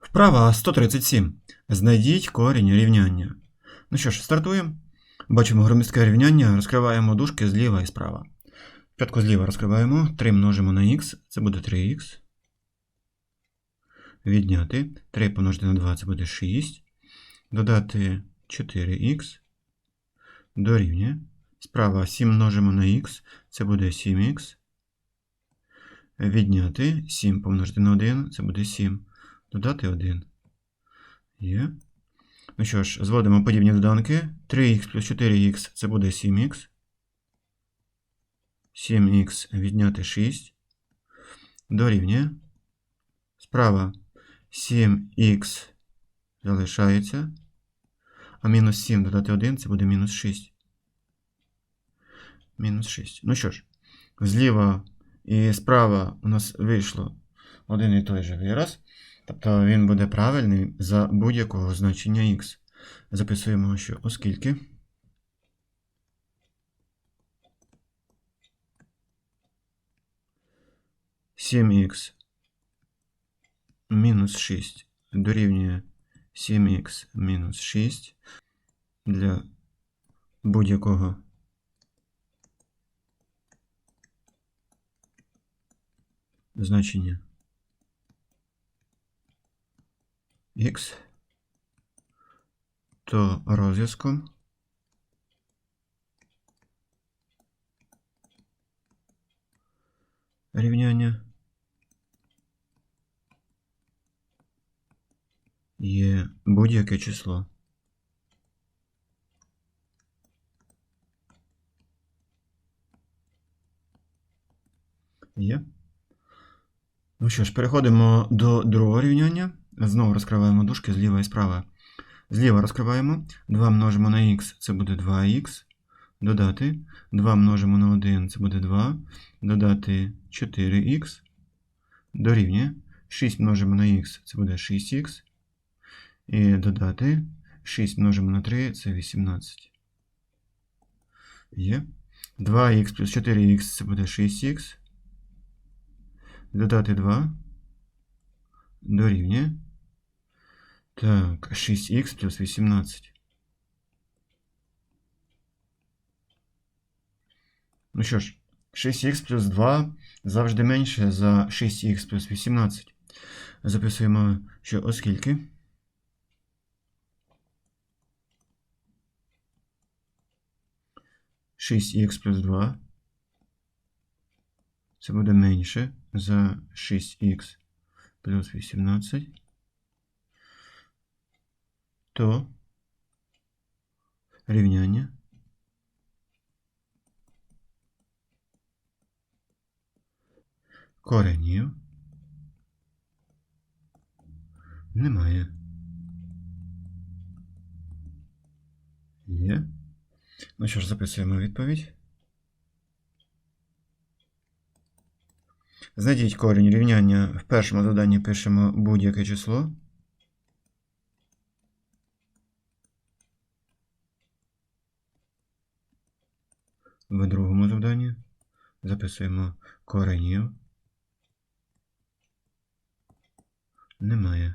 Вправа 137. Знайдіть корінь рівняння. Ну що ж, стартуємо. Бачимо громістке рівняння, розкриваємо дужки зліва і справа. П'ятку зліва розкриваємо, 3 множимо на х, це буде 3х. Відняти 3 помножити на 2 це буде 6. Додати 4х. Дорівнює. Справа 7 множимо на х, це буде 7х. Відняти 7 помножити на 1, це буде 7. Додати 1. Є. Ну що ж, зводимо подібні доданки. 3х плюс 4х це буде 7х. 7х відняти 6. Дорівнює. Справа 7х залишається. А мінус 7 додати 1 це буде мінус 6. Мінус 6. Ну що ж, зліва і справа у нас вийшло один і той же вираз. Тобто він буде правильний за будь-якого значення х. Записуємо, що оскільки сім х мінус 6 дорівнює 7х мінус 6 для будь-якого значення х, то розв'язком рівняння є будь-яке число. Є. Ну що ж, переходимо до другого рівняння. Знову розкриваємо дужки зліва і справа. Зліва розкриваємо. 2 множимо на х, це буде 2х. Додати. 2 множимо на 1, це буде 2. Додати 4х. Дорівнює. 6 множимо на х, це буде 6х. І додати. 6 множимо на 3, це 18. Є. 2х плюс 4х це буде 6х. Додати 2. Дорівнює. Так, 6х плюс 18. Ну що ж, 6х плюс 2 завжди менше за 6х плюс 18. Записуємо, що оскільки. Шість х плюс 2. Це буде менше за 6х плюс 18. То рівняння коренів немає. Є. Ну що ж, записуємо відповідь. Знайдіть корінь рівняння. В першому заданні пишемо будь-яке число. В другому завданні записуємо коренів. Немає.